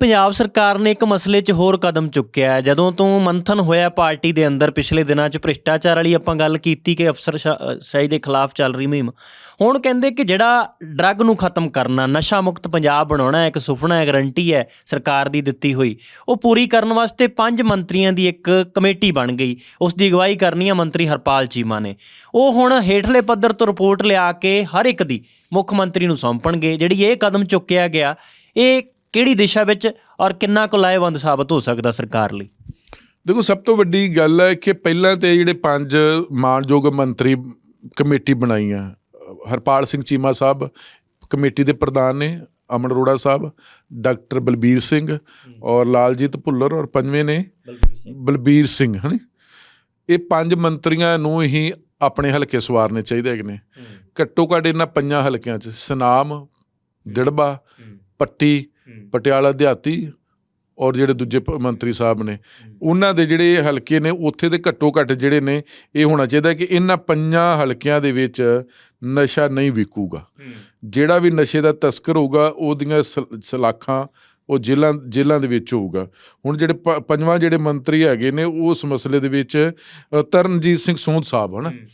ਪੰਜਾਬ ਸਰਕਾਰ ਨੇ ਇੱਕ ਮਸਲੇ 'ਚ ਹੋਰ ਕਦਮ ਚੁੱਕਿਆ ਹੈ। ਜਦੋਂ ਤੋਂ ਮੰਥਨ ਹੋਇਆ ਪਾਰਟੀ ਦੇ ਅੰਦਰ ਪਿਛਲੇ ਦਿਨਾਂ 'ਚ ਭ੍ਰਿਸ਼ਟਾਚਾਰ ਵਾਲੀ ਆਪਾਂ ਗੱਲ ਕੀਤੀ ਕਿ ਅਫਸਰ ਸ਼ਾਹੀ ਦੇ ਖਿਲਾਫ ਚੱਲ ਰਹੀ ਮੁਹਿੰਮ। ਹੁਣ ਕਹਿੰਦੇ ਕਿ ਜਿਹੜਾ ਡਰੱਗ ਨੂੰ ਖਤਮ ਕਰਨਾ, ਨਸ਼ਾ ਮੁਕਤ ਪੰਜਾਬ ਬਣਾਉਣਾ ਹੈ ਇੱਕ ਸੁਪਨਾ ਹੈ ਗਰੰਟੀ ਹੈ ਸਰਕਾਰ ਦੀ ਦਿੱਤੀ ਹੋਈ। ਉਹ ਪੂਰੀ ਕਰਨ ਵਾਸਤੇ ਪੰਜ ਮੰਤਰੀਆਂ ਦੀ ਇੱਕ ਕਮੇਟੀ ਬਣ ਗਈ। ਉਸ ਦੀ ਅਗਵਾਈ ਕਰਨੀ ਹੈ ਮੰਤਰੀ ਹਰਪਾਲ ਚੀਮਾ ਨੇ। ਉਹ ਹੁਣ ਹੇਠਲੇ ਪੱਧਰ ਤੋਂ ਰਿਪੋਰਟ ਲਿਆ ਕੇ ਹਰ ਇੱਕ ਦੀ ਮੁੱਖ ਮੰਤਰੀ ਨੂੰ ਸੌਂਪਣਗੇ। ਜਿਹੜੀ ਇਹ ਕਦਮ ਚੁੱਕਿਆ ਗਿਆ, ਇਹ ਕਿਹੜੀ ਦਿਸ਼ਾ ਵਿੱਚ ਔਰ ਕਿੰਨਾ ਕੁ ਲਾਹੇਵੰਦ ਸਾਬਤ ਹੋ ਸਕਦਾ ਸਰਕਾਰ ਲਈ? ਦੇਖੋ ਸਭ ਤੋਂ ਵੱਡੀ ਗੱਲ ਹੈ ਕਿ ਪਹਿਲਾਂ ਤੇ ਜਿਹੜੇ ਪੰਜ ਮਾਨਯੋਗ ਮੰਤਰੀ ਕਮੇਟੀ ਬਣਾਈ ਆ ਹਰਪਾਲ ਸਿੰਘ ਚੀਮਾ ਸਾਹਿਬ ਕਮੇਟੀ ਦੇ ਪ੍ਰਧਾਨ ਨੇ ਅਮਨ ਅਰੋੜਾ ਸਾਹਿਬ ਡਾਕਟਰ ਬਲਬੀਰ ਸਿੰਘ ਔਰ ਲਾਲਜੀਤ ਭੁੱਲਰ ਔਰ ਪੰਜਵੇਂ ਨੇ ਬਲਬੀਰ ਸਿੰਘ। ਹਨੀ? ਇਹ ਪੰਜ ਮੰਤਰੀਆਂ ਨੂੰ ਹੀ ਆਪਣੇ ਹਲਕੇ ਸਵਾਰਨੇ ਚਾਹੀਦੇ ਹੈਗੇ ਨੇ। ਘੱਟੋ ਘੱਟ ਇਹਨਾਂ ਪੰਜਾਂ ਹਲਕਿਆਂ 'ਚ ਸਨਾਮ ਦਿੜਬਾ ਪੱਟੀ ਪਟਿਆਲਾ ਦਿਹਾਤੀ ਔਰ ਜਿਹੜੇ ਦੂਜੇ ਮੰਤਰੀ ਸਾਹਿਬ ਨੇ ਉਹਨਾਂ ਦੇ ਜਿਹੜੇ ਹਲਕੇ ਨੇ ਉੱਥੇ ਦੇ ਘੱਟੋ ਘੱਟ ਜਿਹੜੇ ਨੇ ਇਹ ਹੋਣਾ ਚਾਹੀਦਾ ਕਿ ਇਹਨਾਂ ਪੰਜਾਂ ਹਲਕਿਆਂ ਦੇ ਵਿੱਚ ਨਸ਼ਾ ਨਹੀਂ ਵਿਕੂਗਾ। ਜਿਹੜਾ ਵੀ ਨਸ਼ੇ ਦਾ ਤਸਕਰ ਹੋਊਗਾ ਉਹਦੀਆਂ ਸਲਾਖਾਂ ਉਹ ਜੇਲ੍ਹਾਂ ਜੇਲ੍ਹਾਂ ਦੇ ਵਿੱਚ ਹੋਊਗਾ। ਹੁਣ ਜਿਹੜੇ ਪੰਜਵਾਂ ਜਿਹੜੇ ਮੰਤਰੀ ਹੈਗੇ ਨੇ ਉਸ ਮਸਲੇ ਦੇ ਵਿੱਚ ਤਰਨਜੀਤ ਸਿੰਘ ਸੋਧ ਸਾਹਿਬ ਹਨ?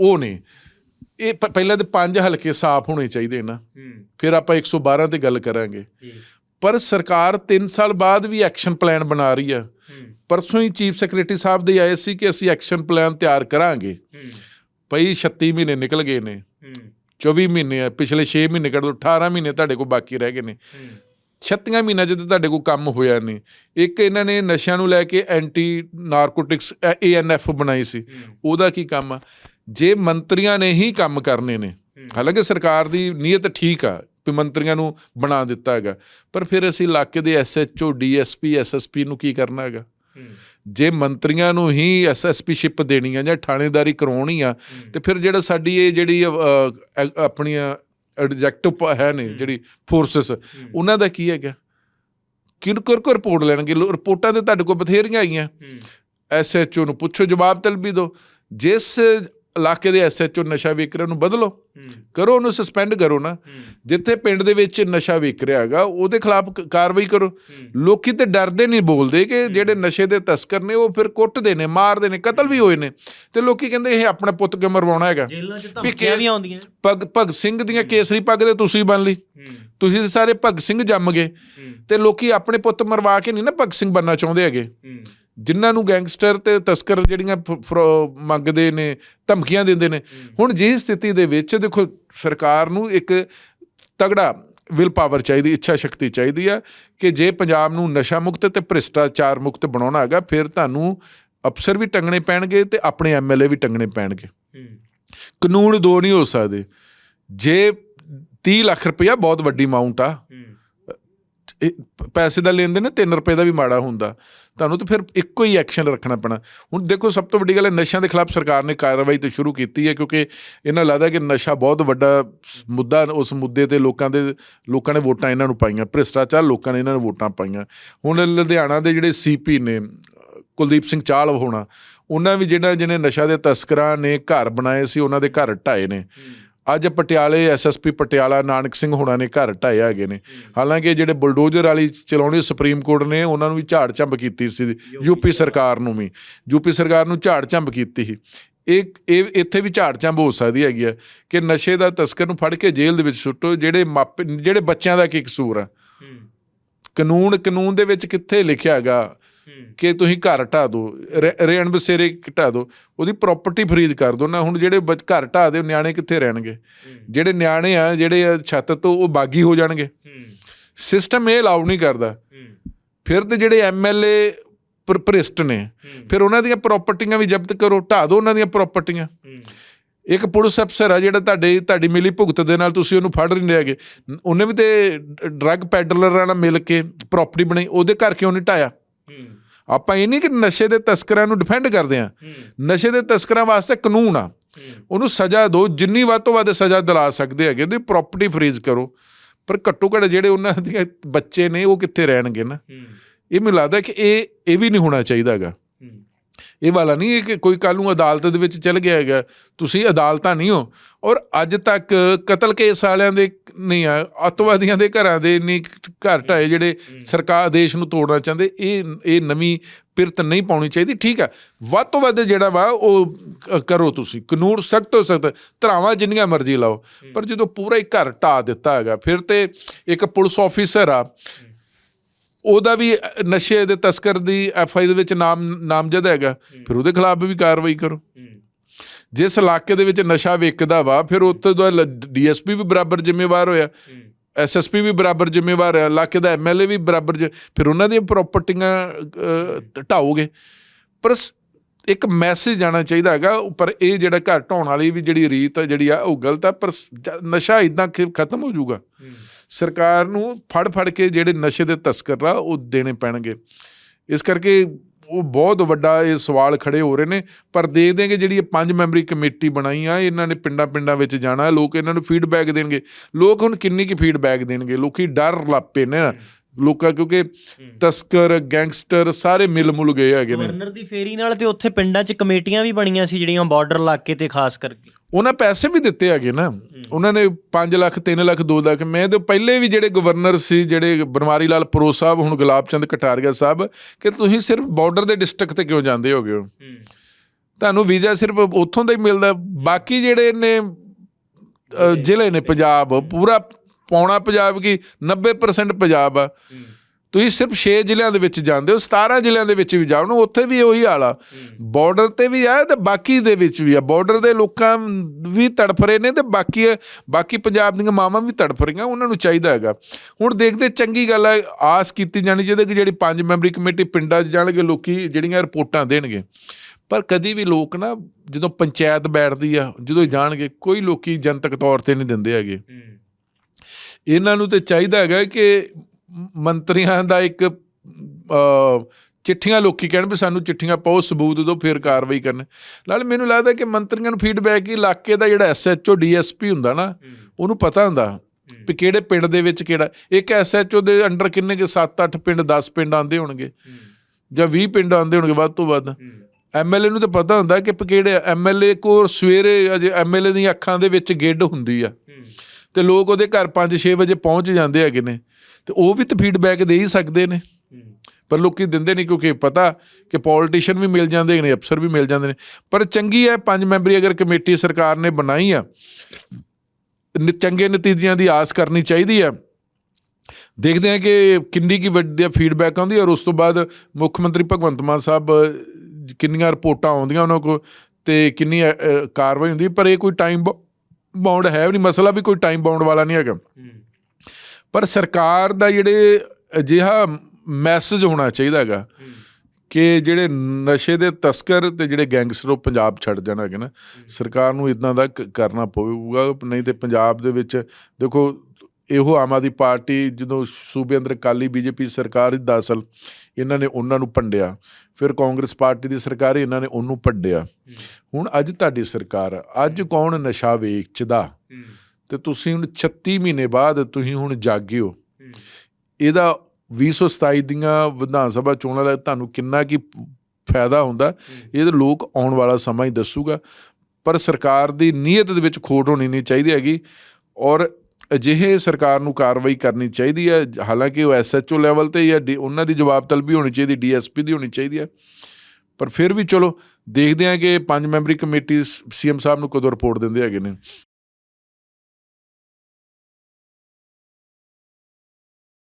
ਉਹ ਨੇ। ਇਹ ਪਹਿਲਾਂ ਤੇ ਪੰਜ ਹਲਕੇ ਸਾਫ਼ ਹੋਣੇ ਚਾਹੀਦੇ ਨਾ। ਫਿਰ ਆਪਾਂ 112 ਤੇ ਗੱਲ ਕਰਾਂਗੇ। ਪਰ ਸਰਕਾਰ 3 ਸਾਲ ਬਾਅਦ ਵੀ ਐਕਸ਼ਨ ਪਲਾਨ ਬਣਾ ਰਹੀ ਆ। ਪਰਸੋਂ ਹੀ ਚੀਫ ਸੈਕਟਰੀ ਸਾਹਿਬ ਦੇ ਆਏ ਸੀ ਕਿ ਅਸੀਂ ਐਕਸ਼ਨ ਪਲਾਨ ਤਿਆਰ ਕਰਾਂਗੇ। ਪਈ 36 ਮਹੀਨੇ ਨਿਕਲ ਗਏ ਨੇ। 24 ਮਹੀਨੇ ਆ ਪਿਛਲੇ 6 ਮਹੀਨੇ ਕੱਢ ਦੋ 18 ਮਹੀਨੇ ਤੁਹਾਡੇ ਕੋਲ ਬਾਕੀ ਰਹਿ ਗਏ ਨੇ। 36 ਮਹੀਨਿਆਂ 'ਚ ਤਾਂ ਤੁਹਾਡੇ ਕੋਲ ਕੰਮ ਹੋਇਆ ਨਹੀਂ ਇੱਕ ਇਹਨਾਂ ਨੇ ਨਸ਼ਿਆਂ ਨੂੰ ਲੈ ਕੇ ਐਂਟੀ ਨਾਰਕੋਟਿਕਸ ਏਐਨਐਫ ਬਣਾਈ ਸੀ। ਉਹਦਾ ਕੀ ਕੰਮ ਆ? ਜੇ ਮੰਤਰੀਆਂ ਨੇ ਹੀ ਕੰਮ ਕਰਨੇ ਨੇ ਹਾਲਾਂਕਿ ਸਰਕਾਰ ਦੀ ਨੀਅਤ ਠੀਕ ਆ ਵੀ ਮੰਤਰੀਆਂ ਨੂੰ ਬਣਾ ਦਿੱਤਾ ਹੈਗਾ ਪਰ ਫਿਰ ਅਸੀਂ ਇਲਾਕੇ ਦੇ ਐਸਐਚਓ ਡੀਐਸਪੀ ਐਸਐਸਪੀ ਨੂੰ ਕੀ ਕਰਨਾ ਹੈਗਾ? ਜੇ ਮੰਤਰੀਆਂ ਨੂੰ ਹੀ ਐਸਐਸਪੀ ਦੇਣੀ ਆ ਜਾਂ ਥਾਣੇਦਾਰੀ ਕਰਾਉਣੀ ਆ ਤੇ ਫਿਰ ਜਿਹੜਾ ਸਾਡੀ ਇਹ ਜਿਹੜੀ ਆਪਣੀਆਂ ਐਡਜੈਕਟਿਵ ਹੈ ਨੇ ਜਿਹੜੀ ਫੋਰਸਸ ਉਹਨਾਂ ਦਾ ਕੀ ਹੈਗਾ? ਕਿਰ ਕਰ ਕਰ ਰਿਪੋਰਟ ਲੈਣਗੇ? ਰਿਪੋਰਟਾਂ ਤੇ ਤੁਹਾਡੇ ਕੋਲ ਬਥੇਰੀਆਂ ਆਈਆਂ। ਐਸਐਚਓ ਨੂੰ ਪੁੱਛੋ ਜਵਾਬ ਤਲਬੀ ਦਿਓ। ਜਿਸ ਇਲਾਕੇ ਦੇ ਐਸਐਚਓ ਨਸ਼ਾ ਵਿਕ ਰਿਹਾ ਉਹਨੂੰ ਬਦਲੋ ਕਰੋ ਉਹਨੂੰ ਸਸਪੈਂਡ ਕਰੋ ਨਾ। ਜਿੱਥੇ ਪਿੰਡ ਦੇ ਵਿੱਚ ਨਸ਼ਾ ਵਿਕ ਰਿਹਾ ਹੈਗਾ ਉਹਦੇ ਖਿਲਾਫ ਕਾਰਵਾਈ ਕਰੋ। ਲੋਕੀ ਤੇ ਡਰਦੇ ਨਹੀਂ ਬੋਲਦੇ ਕਿ ਜਿਹੜੇ ਨਸ਼ੇ ਦੇ ਤਸਕਰ ਨੇ ਉਹ ਫਿਰ ਕੁੱਟਦੇ ਨੇ ਮਾਰਦੇ ਨੇ ਕਤਲ ਵੀ ਹੋਏ ਨੇ। ਤੇ ਲੋਕੀ ਕਹਿੰਦੇ ਇਹ ਆਪਣਾ ਪੁੱਤ ਕਿਉਂ ਮਰਵਾਉਣਾ ਹੈਗਾ? ਜੇਲ੍ਹਾਂ 'ਚ ਧਮਕੀਆਂ ਵੀ ਆਉਂਦੀਆਂ। ਭਗ ਭਗਤ ਸਿੰਘ ਦੀਆਂ ਕੇਸਰੀ ਪੱਗ ਤੇ ਤੁਸੀਂ ਬੰਨ ਲਈ। ਤੁਸੀਂ ਸਾਰੇ ਭਗਤ ਸਿੰਘ ਜੰਮ ਗਏ। ਤੇ ਲੋਕੀ ਆਪਣੇ ਪੁੱਤ ਮਰਵਾ ਕੇ ਨਹੀਂ ਨਾ ਭਗਤ ਸਿੰਘ ਬੰਨਣਾ ਚਾਹੁੰਦੇ ਹੈਗੇ। ਜਿਨ੍ਹਾਂ ਨੂੰ ਗੈਂਗਸਟਰ ਤੇ ਤਸਕਰ ਜਿਹੜੀਆਂ ਮੰਗਦੇ ਨੇ ਧਮਕੀਆਂ ਦਿੰਦੇ ਨੇ ਹੁਣ ਜਿਹੀ ਸਥਿਤੀ ਦੇ ਵਿੱਚ ਦੇਖੋ ਸਰਕਾਰ ਨੂੰ ਇੱਕ ਤਗੜਾ ਵਿਲ ਪਾਵਰ ਚਾਹੀਦੀ ਇੱਛਾ ਸ਼ਕਤੀ ਚਾਹੀਦੀ ਆ ਕਿ ਜੇ ਪੰਜਾਬ ਨੂੰ ਨਸ਼ਾ ਮੁਕਤ ਤੇ ਭ੍ਰਿਸ਼ਟਾਚਾਰ ਮੁਕਤ ਬਣਾਉਣਾ ਹੈਗਾ ਫਿਰ ਤੁਹਾਨੂੰ ਅਫਸਰ ਵੀ ਟੰਗਣੇ ਪੈਣਗੇ ਤੇ ਆਪਣੇ ਐਮਐਲਏ ਵੀ ਟੰਗਣੇ ਪੈਣਗੇ। ਕਾਨੂੰਨ ਦੋ ਨਹੀਂ ਹੋ ਸਕਦੇ। ਜੇ 30 ਲੱਖ ਰੁਪਇਆ ਬਹੁਤ ਵੱਡੀ ਅਮਾਉਂਟ ਆ ਪੈਸੇ ਦਾ ਲੈਣ ਦੇ ਨੇ 3 ਰੁਪਏ ਦਾ ਵੀ ਮਾੜਾ ਹੁੰਦਾ। ਤੁਹਾਨੂੰ ਤਾਂ ਫਿਰ ਇੱਕੋ ਹੀ ਐਕਸ਼ਨ ਰੱਖਣਾ ਪੈਣਾ। ਹੁਣ ਦੇਖੋ, ਸਭ ਤੋਂ ਵੱਡੀ ਗੱਲ ਹੈ, ਨਸ਼ਿਆਂ ਦੇ ਖਿਲਾਫ ਸਰਕਾਰ ਨੇ ਕਾਰਵਾਈ ਤਾਂ ਸ਼ੁਰੂ ਕੀਤੀ ਹੈ, ਕਿਉਂਕਿ ਇਹਨਾਂ ਨੂੰ ਲੱਗਦਾ ਕਿ ਨਸ਼ਾ ਬਹੁਤ ਵੱਡਾ ਸ- ਮੁੱਦਾ ਉਸ ਮੁੱਦੇ ਤੇ ਲੋਕਾਂ ਦੇ, ਲੋਕਾਂ ਨੇ ਵੋਟਾਂ ਇਹਨਾਂ ਨੂੰ ਪਾਈਆਂ। ਭ੍ਰਿਸ਼ਟਾਚਾਰ ਲੋਕਾਂ ਨੇ ਇਹਨਾਂ ਨੂੰ ਵੋਟਾਂ ਪਾਈਆਂ। ਹੁਣ ਲੁਧਿਆਣਾ ਦੇ ਜਿਹੜੇ ਸੀਪੀ ਨੇ, ਕੁਲਦੀਪ ਸਿੰਘ ਚਾਹਲ ਹੋਣਾ, ਉਹਨਾਂ ਵੀ ਜਿਹੜਾ ਜਿਹਨੇ ਨਸ਼ਾ ਦੇ ਤਸਕਰਾਂ ਨੇ ਘਰ ਬਣਾਏ ਸੀ, ਉਹਨਾਂ ਦੇ ਘਰ ਢਾਏ ਨੇ। ਅੱਜ ਪਟਿਆਲੇ ਐਸਐਸਪੀ ਪਟਿਆਲਾ ਨਾਨਕ ਸਿੰਘ ਹੋਣਾ ਨੇ ਘਰ ਢਾਏ ਹੈਗੇ ਨੇ। ਹਾਲਾਂਕਿ ਜਿਹੜੇ ਬੁਲਡੋਜ਼ਰ ਵਾਲੀ ਚਲਾਉਣੀ ਸੁਪਰੀਮ ਕੋਰਟ ਨੇ ਉਹਨਾਂ ਨੂੰ ਵੀ ਝਾੜ ਝੰਬ ਕੀਤੀ ਸੀ ਯੂਪੀ ਸਰਕਾਰ ਨੂੰ ਵੀ। ਯੂਪੀ ਸਰਕਾਰ ਨੂੰ ਝਾੜ ਝੰਬ ਕੀਤੀ ਸੀ। ਇਹ ਇਹ ਇੱਥੇ ਵੀ ਝਾੜ ਝੰਬ ਹੋ ਸਕਦੀ ਹੈਗੀ ਆ ਕਿ ਨਸ਼ੇ ਦਾ ਤਸਕਰ ਨੂੰ ਫੜ ਕੇ ਜੇਲ੍ਹ ਦੇ ਵਿੱਚ ਸੁੱਟੋ ਜਿਹੜੇ ਮਾਪੇ ਜਿਹੜੇ ਬੱਚਿਆਂ ਦਾ ਕੀ ਕਸੂਰ ਆ? ਕਾਨੂੰਨ ਕਾਨੂੰਨ ਦੇ ਵਿੱਚ ਕਿੱਥੇ ਲਿਖਿਆ ਹੈਗਾ? ਕਿ ਤੁਸੀਂ ਘਰ ਢਾ ਦਿਓ ਰੇਣ ਬਸੇਰੇ ਢਾ ਦਿਓ ਉਹਦੀ ਪ੍ਰਾਪਰਟੀ ਫਰੀਜ਼ ਕਰ ਦਿਓ ਨਾ ਹੁਣ ਜਿਹੜੇ ਘਰ ਢਾ ਦੇ ਨਿਆਣੇ ਕਿੱਥੇ ਰਹਿਣਗੇ? ਜਿਹੜੇ ਨਿਆਣੇ ਆ ਜਿਹੜੇ ਛੱਤ ਤੋਂ ਉਹ ਬਾਗੀ ਹੋ ਜਾਣਗੇ। ਸਿਸਟਮ ਇਹ ਅਲਾਉ ਨਹੀਂ ਕਰਦਾ। ਫਿਰ ਤੇ ਜਿਹੜੇ ਐਮਐਲਏ ਭ੍ਰਿਸ਼ਟ ਨੇ ਫਿਰ ਉਹਨਾਂ ਦੀਆਂ ਪ੍ਰਾਪਰਟੀਆਂ ਵੀ ਜ਼ਬਤ ਕਰੋ ਢਾ ਦਿਓ ਉਹਨਾਂ ਦੀਆਂ ਪ੍ਰਾਪਰਟੀਆਂ ਇੱਕ ਪੁਲਿਸ ਅਫਸਰ ਆ ਜਿਹੜਾ ਤੁਹਾਡੇ ਤੁਹਾਡੀ ਮਿਲੀ ਭੁਗਤ ਦੇ ਨਾਲ ਤੁਸੀਂ ਉਹਨੂੰ ਫੜ ਨਹੀਂ ਹੈਗੇ ਉਹਨੇ ਵੀ ਤੇ ਡਰੱਗ ਪੈਡਲਰਾਂ ਨਾਲ ਮਿਲ ਕੇ ਪ੍ਰਾਪਰਟੀ ਬਣਾਈ ਉਹਦੇ ਘਰ ਕਿਉਂ ਨਹੀਂ ਢਾਇਆ? ਆਪਾਂ ਇਹ ਨਹੀਂ ਕਿ ਨਸ਼ੇ ਦੇ ਤਸਕਰਾਂ ਨੂੰ ਡਿਫੈਂਡ ਕਰਦੇ ਆ ਨਸ਼ੇ ਦੇ ਤਸਕਰਾਂ ਵਾਸਤੇ ਕਾਨੂੰਨ ਆ। ਉਹਨੂੰ ਸਜ਼ਾ ਦਿਓ ਜਿੰਨੀ ਵੱਧ ਤੋਂ ਵੱਧ ਸਜ਼ਾ ਦਿਲਾ ਸਕਦੇ ਹੈਗੇ ਤੇ ਪ੍ਰਾਪਰਟੀ ਫਰੀਜ਼ ਕਰੋ। ਪਰ ਘੱਟੋ ਘੱਟ ਜਿਹੜੇ ਉਹਨਾਂ ਦੇ ਬੱਚੇ ਨੇ ਉਹ ਕਿੱਥੇ ਰਹਿਣਗੇ ਨਾ? ਇਹ ਮੈਨੂੰ ਲੱਗਦਾ ਕਿ ਇਹ ਇਹ ਵੀ ਨਹੀਂ ਹੋਣਾ ਚਾਹੀਦਾ ਹੈਗਾ। ਇਹ ਵਾਲਾ ਨਹੀਂ ਕਿ ਕੋਈ ਕੱਲ ਨੂੰ ਅਦਾਲਤ ਦੇ ਵਿੱਚ ਚਲ ਗਿਆ ਹੈਗਾ। ਤੁਸੀਂ ਅਦਾਲਤਾਂ ਨਹੀਂ ਹੋ। ਔਰ ਅੱਜ ਤੱਕ ਕਤਲ ਕੇਸ ਵਾਲਿਆਂ ਦੇ ਨਹੀਂ ਆ ਅੱਤਵਾਦੀਆਂ ਦੇ ਘਰਾਂ ਦੇ ਇੰਨੀ ਘਰ ਢਾਏ ਜਿਹੜੇ ਸਰਕਾਰ ਦੇਸ਼ ਨੂੰ ਤੋੜਨਾ ਚਾਹੁੰਦੇ ਇਹ ਇਹ ਨਵੀਂ ਪਿਰਤ ਨਹੀਂ ਪਾਉਣੀ ਚਾਹੀਦੀ ਠੀਕ ਆ। ਵੱਧ ਤੋਂ ਵੱਧ ਜਿਹੜਾ ਵਾ ਉਹ ਕਰੋ ਤੁਸੀਂ ਕਾਨੂੰਨ ਸਖਤ ਤੋਂ ਸਖਤ ਧਰਾਵਾਂ ਜਿੰਨੀਆਂ ਮਰਜ਼ੀ ਲਾਓ ਪਰ ਜਦੋਂ ਪੂਰਾ ਹੀ ਘਰ ਢਾ ਦਿੱਤਾ ਹੈਗਾ ਫਿਰ ਤੇ ਇੱਕ ਪੁਲਿਸ ਆਫੀਸਰ ਆ ਉਹਦਾ ਵੀ ਨਸ਼ੇ ਦੇ ਤਸਕਰ ਦੀ ਐਫ ਆਈ ਦੇ ਵਿੱਚ ਨਾਮ ਨਾਮਜ਼ਦ ਹੈਗਾ ਫਿਰ ਉਹਦੇ ਖਿਲਾਫ ਵੀ ਕਾਰਵਾਈ ਕਰੋ। ਜਿਸ ਇਲਾਕੇ ਦੇ ਵਿੱਚ ਨਸ਼ਾ ਵਿਕਦਾ ਵਾ ਫਿਰ ਉੱਥੇ ਦਾ ਡੀਐਸਪੀ ਵੀ ਬਰਾਬਰ ਜ਼ਿੰਮੇਵਾਰ ਹੋਇਆ। ਐਸਐਸਪੀ ਵੀ ਬਰਾਬਰ ਜ਼ਿੰਮੇਵਾਰ ਹੈ ਇਲਾਕੇ ਦਾ ਐਮਐਲਏ ਵੀ ਬਰਾਬਰ ਫਿਰ ਉਹਨਾਂ ਦੀਆਂ ਪ੍ਰਾਪਰਟੀਆਂ ਢਾਓਗੇ। ਪਰ ਇੱਕ ਮੈਸੇਜ ਜਾਣਾ ਚਾਹੀਦਾ ਹੈਗਾ ਪਰ ਇਹ ਜਿਹੜਾ ਘਰ ਢਾਉਣ ਵਾਲੀ ਵੀ ਜਿਹੜੀ ਰੀਤ ਜਿਹੜੀ ਆ ਉਹ ਗਲਤ ਆ ਪਰ ਨਸ਼ਾ ਇਦਾਂ ਖਤਮ ਹੋ ਜਾਊਗਾ। ਸਰਕਾਰ ਨੂੰ ਫੜ ਫੜ ਕੇ ਜਿਹੜੇ ਨਸ਼ੇ ਦੇ ਤਸਕਰ ਆ ਉਹ ਦੇਣੇ ਪੈਣਗੇ। ਇਸ ਕਰਕੇ ਉਹ ਬਹੁਤ ਵੱਡਾ ਇਹ ਸਵਾਲ ਖੜੇ ਹੋ ਰਹੇ ਨੇ, ਪਰ ਦੇ ਦੇਂਗੇ ਜਿਹੜੀ ਇਹ ਪੰਜ ਮੈਂਬਰੀ ਕਮੇਟੀ ਬਣਾਈ ਆ, ਇਹਨਾਂ ਨੇ ਪਿੰਡਾਂ ਪਿੰਡਾਂ ਵਿੱਚ ਜਾਣਾ, ਲੋਕ ਇਹਨਾਂ ਨੂੰ ਫੀਡਬੈਕ ਦੇਣਗੇ। ਲੋਕ ਹੁਣ ਕਿੰਨੀ ਕੀ ਫੀਡਬੈਕ ਦੇਣਗੇ? ਲੋਕੀ ਡਰ ਲੱਪੇ ਨੇ। ਲੋਕਾਂ ਕਿਉਂਕਿ ਤਸਕਰ, ਗੈਂਗਸਟਰ ਸਾਰੇ ਮਿਲ ਮੁਲ ਗਏ ਹੈਗੇ ਨੇ। ਗਵਰਨਰ ਦੀ ਫੇਰੀ ਨਾਲ ਤੇ ਉੱਥੇ ਪਿੰਡਾਂ 'ਚ ਕਮੇਟੀਆਂ ਵੀ ਬਣੀਆਂ ਸੀ, ਜਿਹੜੀਆਂ ਬਾਰਡਰ ਇਲਾਕੇ ਤੇ ਖਾਸ ਕਰਕੇ। ਉਹਨਾਂ ਪੈਸੇ ਵੀ ਦਿੱਤੇ ਹੈਗੇ ਨਾ। ਉਹਨਾਂ ਨੇ 5 ਲੱਖ 3 ਲੱਖ 2 ਲੱਖ। ਮੈਂ ਤੇ ਪਹਿਲੇ ਵੀ ਜਿਹੜੇ ਗਵਰਨਰ ਸੀ ਜਿਹੜੇ ਬਨਵਾਰੀ ਲਾਲ ਪ੍ਰੋ ਸਾਹਿਬ ਹੁਣ ਗੁਲਾਬ ਚੰਦ ਕਟਾਰੀਆ ਸਾਹਿਬ ਕਿ ਤੁਸੀਂ ਸਿਰਫ ਬਾਰਡਰ ਦੇ ਡਿਸਟ੍ਰਿਕਟ ਤੇ ਕਿਉਂ ਜਾਂਦੇ ਹੋਗੇ ਹੋ? ਤੁਹਾਨੂੰ ਵੀਜ਼ਾ ਸਿਰਫ ਉੱਥੋਂ ਦਾ ਹੀ ਮਿਲਦਾ। ਬਾਕੀ ਜਿਹੜੇ ਨੇ ਜ਼ਿਲ੍ਹੇ ਨੇ ਪੰਜਾਬ ਪੂਰਾ ਪੌਣਾ ਪੰਜਾਬ ਕੀ 90% ਪੰਜਾਬ ਆ। ਤੁਸੀਂ ਸਿਰਫ 6 ਜ਼ਿਲ੍ਹਿਆਂ ਦੇ ਵਿੱਚ ਜਾਂਦੇ ਹੋ 17 ਜ਼ਿਲ੍ਹਿਆਂ ਦੇ ਵਿੱਚ ਵੀ ਜਾਓ ਨਾ ਉੱਥੇ ਵੀ ਉਹੀ ਹਾਲ ਆ। ਬਾਰਡਰ ਤੇ ਵੀ ਆ ਤੇ ਬਾਕੀ ਦੇ ਵਿੱਚ ਵੀ ਆ। ਬਾਰਡਰ ਦੇ ਲੋਕਾਂ ਵੀ ਤੜਫ ਰਹੇ ਨੇ ਤੇ ਬਾਕੀ ਬਾਕੀ ਪੰਜਾਬ ਦੀਆਂ ਮਾਵਾਂ ਵੀ ਤੜਫ ਰਹੀਆਂ ਉਹਨਾਂ ਨੂੰ ਚਾਹੀਦਾ ਹੈਗਾ। ਹੁਣ ਦੇਖਦੇ ਚੰਗੀ ਗੱਲ ਹੈ ਆਸ ਕੀਤੀ ਜਾਣੀ ਚਾਹੀਦੀ ਕਿ ਜਿਹੜੀ ਪੰਜ ਮੈਂਬਰੀ ਕਮੇਟੀ ਪਿੰਡਾਂ 'ਚ ਜਾਣਗੇ ਲੋਕੀ ਜਿਹੜੀਆਂ ਰਿਪੋਰਟਾਂ ਦੇਣਗੇ। ਪਰ ਕਦੀ ਵੀ ਲੋਕ ਨਾ ਜਦੋਂ ਪੰਚਾਇਤ ਬੈਠਦੀ ਆ ਜਦੋਂ ਜਾਣਗੇ ਕੋਈ ਲੋਕੀ ਜਨਤਕ ਤੌਰ ਤੇ ਨਹੀਂ ਦਿੰਦੇ ਹੈਗੇ। ਇਹਨਾਂ ਨੂੰ ਤੇ ਚਾਹੀਦਾ ਹੈਗਾ ਕਿ ਮੰਤਰੀਆਂ ਦਾ ਇੱਕ ਚਿੱਠੀਆਂ ਲੋਕੀ ਕਹਿਣ ਵੀ ਸਾਨੂੰ ਚਿੱਠੀਆਂ ਪਾਓ ਸਬੂਤ ਦਿਓ ਫਿਰ ਕਾਰਵਾਈ ਕਰਨ। ਨਾਲ ਮੈਨੂੰ ਲੱਗਦਾ ਕਿ ਮੰਤਰੀਆਂ ਨੂੰ ਫੀਡਬੈਕ ਹੀ ਇਲਾਕੇ ਦਾ ਜਿਹੜਾ ਐਸਐਚਓ ਡੀਐਸਪੀ ਹੁੰਦਾ ਨਾ ਉਹਨੂੰ ਪਤਾ ਹੁੰਦਾ ਵੀ ਕਿਹੜੇ ਪਿੰਡ ਦੇ ਵਿੱਚ ਕਿਹੜਾ ਇੱਕ ਐਸਐਚਓ ਦੇ ਅੰਡਰ ਕਿੰਨੇ ਕਿ 7-8 ਪਿੰਡ 10 ਪਿੰਡ ਆਉਂਦੇ ਹੋਣਗੇ। ਜਾਂ 20 ਪਿੰਡ ਆਉਂਦੇ ਹੋਣਗੇ ਵੱਧ ਤੋਂ ਵੱਧ। ਐਮਐਲਏ ਨੂੰ ਤਾਂ ਪਤਾ ਹੁੰਦਾ ਕਿ ਕਿਹੜੇ ਐਮਐਲਏ ਕੋ ਸਵੇਰੇ ਅਜੇ ਐਮਐਲਏ ਦੀਆਂ ਅੱਖਾਂ ਦੇ ਵਿੱਚ ਗਿੱਡ ਹੁੰਦੀ ਆ। ਤੇ ਲੋਕ ਉਹਦੇ ਘਰ 5-6 ਵਜੇ ਪਹੁੰਚ ਜਾਂਦੇ ਹੈਗੇ ਨੇ। ਤੇ ਉਹ ਵੀ ਤਾਂ ਫੀਡਬੈਕ ਦੇ ਹੀ ਸਕਦੇ ਨੇ। ਪਰ ਲੋਕੀ ਦਿੰਦੇ ਨਹੀਂ ਕਿਉਂਕਿ ਪਤਾ ਕਿ ਪੋਲੀਟੀਸ਼ੀਅਨ ਵੀ ਮਿਲ ਜਾਂਦੇ ਨੇ, ਅਫਸਰ ਵੀ ਮਿਲ ਜਾਂਦੇ ਨੇ। ਪਰ ਚੰਗੀ ਹੈ, ਪੰਜ ਮੈਂਬਰੀ ਅਗਰ ਕਮੇਟੀ ਸਰਕਾਰ ਨੇ ਬਣਾਈ ਆ, ਨ- ਚੰਗੇ ਨਤੀਜਿਆਂ ਦੀ ਆਸ ਕਰਨੀ ਚਾਹੀਦੀ ਆ। ਦੇਖਦੇ ਹਾਂ ਕਿ ਕਿੰਨੀ ਕੀ ਵੱਡੀ ਫੀਡਬੈਕ ਆਉਂਦੀ ਔਰ ਉਸ ਤੋਂ ਬਾਅਦ ਮੁੱਖ ਮੰਤਰੀ ਭਗਵੰਤ ਮਾਨ ਸਾਹਿਬ ਕਿੰਨੀਆਂ ਰਿਪੋਰਟਾਂ ਆਉਂਦੀਆਂ ਉਹਨਾਂ ਕੋਲ ਤੇ ਕਿੰਨੀ ਕਾਰਵਾਈ ਹੁੰਦੀ ਪਰ ਇਹ ਕੋਈ ਟਾਈਮ ਬਾਉਂਡ ਹੈ ਵੀ ਨਹੀਂ ਮਸਲਾ ਵੀ ਕੋਈ ਟਾਈਮ ਬਾਉਂਡ ਵਾਲਾ ਨਹੀਂ ਹੈਗਾ। ਪਰ ਸਰਕਾਰ ਦਾ ਜਿਹੜੇ ਅਜਿਹਾ ਮੈਸੇਜ ਹੋਣਾ ਚਾਹੀਦਾ ਹੈਗਾ ਕਿ ਜਿਹੜੇ ਨਸ਼ੇ ਦੇ ਤਸਕਰ ਤੇ ਜਿਹੜੇ ਗੈਂਗਸਟਰ ਉਹ ਪੰਜਾਬ ਛੱਡ ਜਾਣ ਹੈਗੇ ਨਾ ਸਰਕਾਰ ਨੂੰ ਇਦਾਂ ਦਾ ਕਰਨਾ ਪਊਗਾ ਨਹੀਂ ਤੇ ਪੰਜਾਬ ਦੇ ਵਿੱਚ ਦੇਖੋ ਇਹੋ ਆਮ ਆਦਮੀ ਪਾਰਟੀ ਜਦੋਂ ਸੂਬੇ ਅੰਦਰ ਕਾਲੀ ਬੀਜੇਪੀ ਸਰਕਾਰ ਹੀ ਦਸਲ ਇਹਨਾਂ ਨੇ ਉਹਨਾਂ ਨੂੰ ਭੰਡਿਆ ਫਿਰ ਕਾਂਗਰਸ ਪਾਰਟੀ ਦੀ ਸਰਕਾਰ ਇਹਨਾਂ ਨੇ ਉਹਨੂੰ ਭੰਡਿਆ। ਹੁਣ ਅੱਜ ਤੁਹਾਡੀ ਸਰਕਾਰ। ਅੱਜ ਕੌਣ ਨਸ਼ਾ ਵੇਚਦਾ? ਤੇ ਤੁਸੀਂ ਹੁਣ 36 ਮਹੀਨੇ ਬਾਅਦ ਤੁਸੀਂ ਹੁਣ ਜਾਗੇ ਹੋ। ਇਹਦਾ 2027 ਦੀਆਂ ਵਿਧਾਨ ਸਭਾ ਚੋਣਾਂ ਦਾ ਤੁਹਾਨੂੰ ਕਿੰਨਾ ਕੀ ਫਾਇਦਾ ਹੁੰਦਾ? ਇਹ ਤਾਂ ਲੋਕ ਆਉਣ ਵਾਲਾ ਸਮਾਂ ਹੀ ਦੱਸੂਗਾ। ਪਰ ਸਰਕਾਰ ਦੀ ਨੀਅਤ ਦੇ ਵਿੱਚ ਖੋਟ ਹੋਣੀ ਨਹੀਂ ਚਾਹੀਦੀ ਹੈਗੀ। ਔਰ ਅਜਿਹੇ ਸਰਕਾਰ ਨੂੰ ਕਾਰਵਾਈ ਕਰਨੀ ਚਾਹੀਦੀ ਹੈ, ਹਾਲਾਂਕਿ ਉਹ ਐਸਐਚਓ ਲੈਵਲ ਤੇ ਜਾਂ ਡੀ- ਉਹਨਾਂ ਦੀ ਜਵਾਬ ਤਲਬੀ ਹੋਣੀ ਚਾਹੀਦੀ ਡੀਐਸਪੀ ਦੀ ਹੋਣੀ ਚਾਹੀਦੀ ਹੈ। ਪਰ ਫਿਰ ਵੀ ਚਲੋ, ਦੇਖਦੇ ਹਾਂ ਕਿ ਪੰਜ ਮੈਂਬਰੀ ਕਮੇਟੀ ਸੀਐਮ ਸਾਹਿਬ ਨੂੰ ਕਦੋਂ ਰਿਪੋਰਟ ਦਿੰਦੇ ਹੈਗੇ ਨੇ।